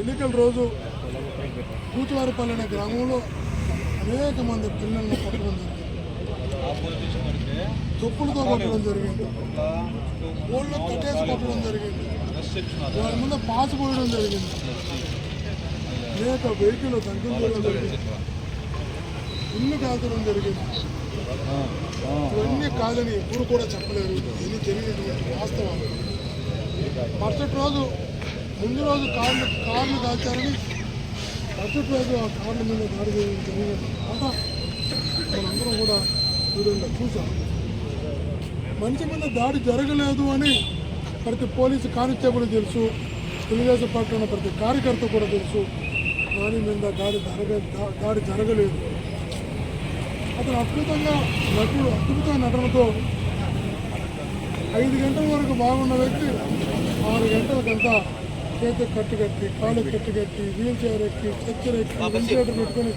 ఎన్నికల రోజు కూతువారిపల్లి అనే గ్రామంలో అనేక మంది పిల్లలను కొట్టడం జరిగింది. తుప్పులతో కొట్టడం జరిగింది. ఊళ్ళో కట్టేసి కొట్టడం జరిగింది. వారి ముందు పాస్ పోయడం జరిగింది. అనేక వెహికల్ దండం చేయడం జరిగింది. ఇల్లు కాల్చడం జరిగింది. ఇవన్నీ కాదని ఎప్పుడు కూడా చెప్పలేరు. ఇది జరిగినటువంటి వాస్తవాలు మరుసటి రోజు ముందు రోజు కార్లు కార్లు దాచారని మరుసటి రోజు ఆ కార్ల మీద దాడి చేయడం జరిగినటువంటి మాట మనందరం కూడా వీడియోలో చూసాం మంచి మీద దాడి జరగలేదు అని ప్రతి పోలీసు కానిస్టేబుల్ తెలుసు తెలుగుదేశం పార్టీ ఉన్న ప్రతి కార్యకర్త కూడా తెలుసు. దాని మీద దాడి జరగ దాడి జరగలేదు. అతను అద్భుతంగా నటుడు అద్భుత నటనతో ఐదు గంటల వరకు బాగున్న వ్యక్తి ఆరు గంటలకంతా చేతికి కట్టు కట్టి కాళ్ళకి కట్టు కట్టి వీల్ చైర్ ఎక్కి స్ట్రెచ్చర్ ఎక్కి వెంటిలేటర్ పెట్టుకొని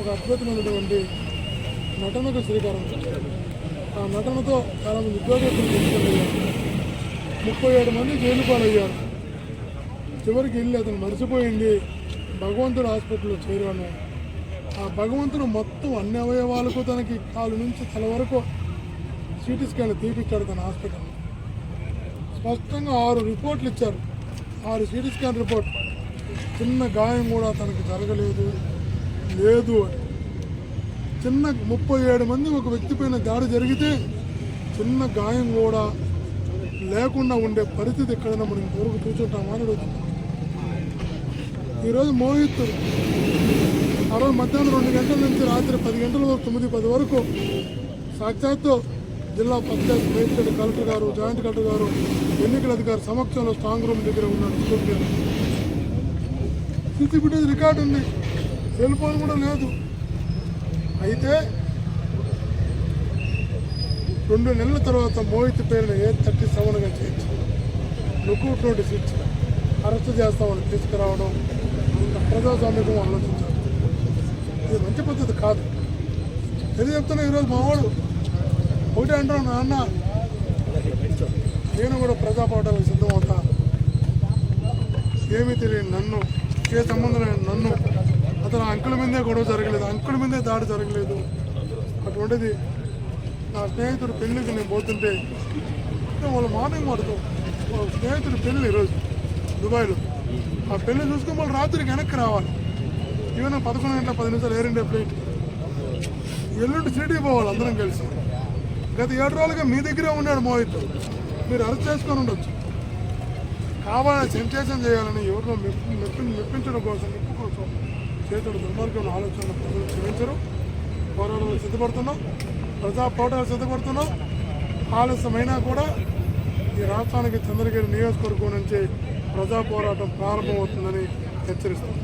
ఒక అద్భుతమైనటువంటి నటనకు శ్రీకారం ఆ నటనతో చాలామంది ఉద్యోగస్తులు తీసుకెళ్ళారు ముప్పై ఏడు మంది జైలు పాలయ్యారు. చివరికి వెళ్ళి అతను మర్చిపోయింది. భగవంతుడు హాస్పిటల్లో చేరాను. ఆ భగవంతుడు మొత్తం అన్ని అవయవాలకు తనకి కాలు నుంచి తల వరకు సిటీ స్కాన్ తీపిచ్చాడు తన హాస్పిటల్ స్పష్టంగా ఆరు రిపోర్ట్లు ఇచ్చారు. ఆరు సిటీ స్కాన్ రిపోర్ట్. చిన్న గాయం కూడా తనకి జరగలేదు. లేదు అని. చిన్న ముప్పై ఏడు మంది ఒక వ్యక్తి పైన దాడి జరిగితే చిన్న గాయం కూడా లేకుండా ఉండే పరిస్థితి ఎక్కడైనా మనం ఇంతవరకు చూసుంటామా అని అడుగుతున్నాం. ఈరోజు మోహిత్ ఆ రోజు మధ్యాహ్నం రెండు గంటల నుంచి రాత్రి పది గంటల వరకు తొమ్మిది పది వరకు సాక్షాత్తు జిల్లా పంచాయత్ మేజిస్ట్రేట్ కలెక్టర్ గారు జాయింట్ కలెక్టర్ గారు ఎన్నికల అధికారి సమక్షంలో స్ట్రాంగ్ రూమ్ దగ్గర ఉన్నాడు సూర్యుడు ఫుటేజ్ రికార్డు ఉంది. సెల్ ఫోన్ కూడా లేదు. అయితే రెండు నెలల తర్వాత మోహిత్ పేరున ఏ థర్టీ సెవెన్గా చేయించి లుకౌట్ నోటీస్ ఇచ్చి అరెస్ట్ చేస్తామని తీసుకురావడం ప్రజాస్వామ్యం ప్రజాస్వామ్యకం ఆలోచించారు. ఇది మంచి పద్ధతి కాదు. తెలియజెప్తున్నా చెప్తున్నా ఈరోజు మావాడు ఒకటి అంటాను నాన్న నేను కూడా ప్రజా సిద్ధమవుతా. సిద్ధం ఏమీ తెలియని నన్ను ఏ సంబంధం నన్ను అతను అంకుల మీదే గొడవ జరగలేదు అంకుల మీదే దాడి జరగలేదు. అటువంటిది నా స్నేహితుడు పెళ్ళికి నేను పోతుంటే వాళ్ళు మార్నింగ్ పడుతూ వాళ్ళ స్నేహితుడు పెళ్ళి ఈరోజు దుబాయ్లో. ఆ పెళ్ళి చూసుకుని వాళ్ళు రాత్రికి వెనక్కి రావాలి. ఈవెన్ పదకొండు గంటల పది నిమిషాలు ఎయిర్ ఇండియా ఫ్లైట్. ఎల్లుండి సిటీకి పోవాలి అందరం కలిసి. గత ఏడు రోజులుగా మీ దగ్గరే ఉన్నాడు మోహిత్. మీరు అరెస్ట్ చేసుకొని ఉండొచ్చు. కావాలని సెన్సేషన్ చేయాలని ఎవరినో మెప్పి మెప్పించడం కోసం మెప్పు కోసం చేతుడు దుర్మార్గం ఆలోచన ప్రజలు క్షమించరు. పోరాటాలు సిద్ధపడుతున్నాం. ప్రజా పోరాటాలు సిద్ధపడుతున్నాం. ఆలస్యమైనా కూడా ఈ రాష్ట్రానికి చంద్రగిరి నియోజకవర్గం నుంచి ప్రజా పోరాటం ప్రారంభమవుతుందని హెచ్చరిస్తున్నాం.